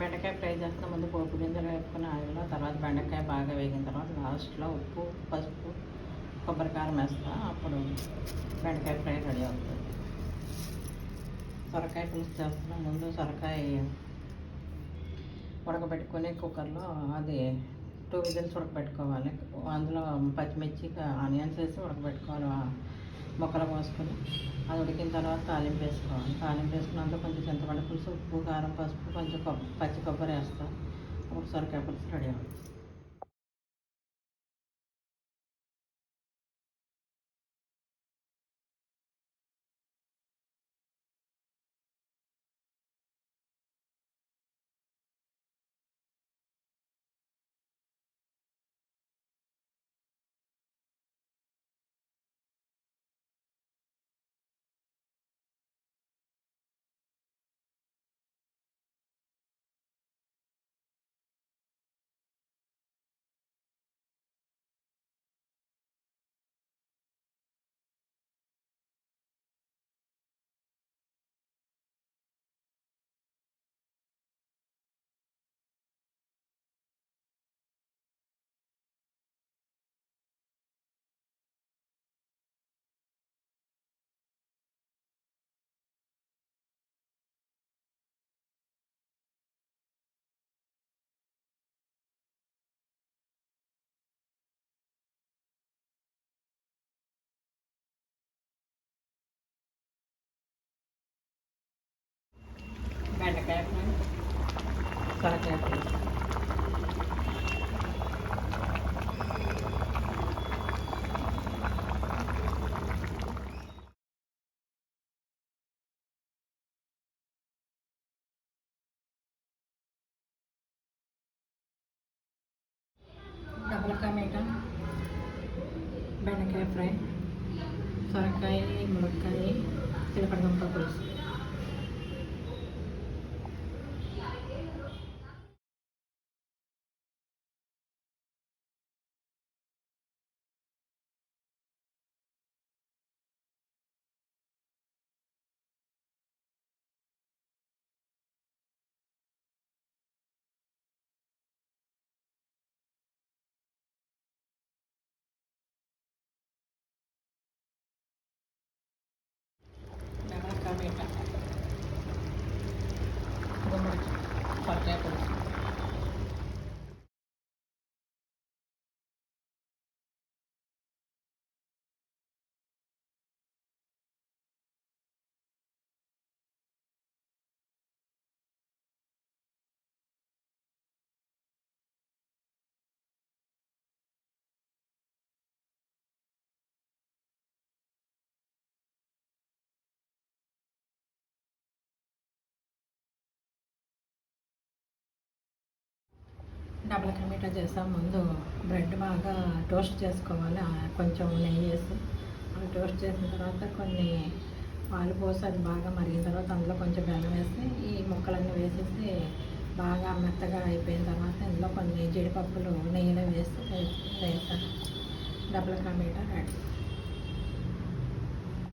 బెండకాయ ఫ్రై చేస్తున్న ముందు పోపు గింజలు వేసుకుని ఆయిల్లో తర్వాత బెండకాయ బాగా వేగిన తర్వాత లాస్ట్లో ఉప్పు పసుపు కొబ్బరికారం వేస్తా. అప్పుడు బెండకాయ ఫ్రై రెడీ అవుతుంది. సొరకాయ పులుసు చేస్తున్నా. ముందు సొరకాయ ఉడకబెట్టుకొని కుక్కర్లో అది టూ విజిల్స్ ఉడకబెట్టుకోవాలి. అందులో పచ్చిమిర్చి ఆనియన్స్ వేసి ఉడకబెట్టుకోవాలి. ముక్కలు పోసుకొని అది ఉడికిన తర్వాత తాలింపు వేసుకోవాలి. తాలింపు వేసుకున్నంత కొంచెం చింతపండు పులుసు ఉప్పు కారం పసుపు కొంచెం కొబ్బరి పచ్చి కొబ్బరి వేస్తాం. ఒకసారి సొరకాయ పులుసు రెడీ అవుతుంది. బెండకాయ ఫ్రై సొరకాయ పులుసు డబుల్ టమాటా బెండకాయ ఫ్రై సొరకాయ మునక్కాయ చిలకడదుంప పులుసు డబల్ టమాటా గుమ్మడి సొరకాయ పులుసు డబల్ టమాటా చేసాం ముందు బ్రెడ్ బాగా టోస్ట్ చేసుకోవాలి. కొంచెం నెయ్యి వేసి అవి టోస్ట్ చేసిన తర్వాత కొన్ని పాలు పోసి అది బాగా మరిగిన తర్వాత అందులో కొంచెం బెల్లం వేసి ఈ ముక్కలన్నీ వేసేసి బాగా మెత్తగా అయిపోయిన తర్వాత ఇందులో కొన్ని జీడిపప్పులు నెయ్యిలో వేసి వేస్తాను. Double tomato ready.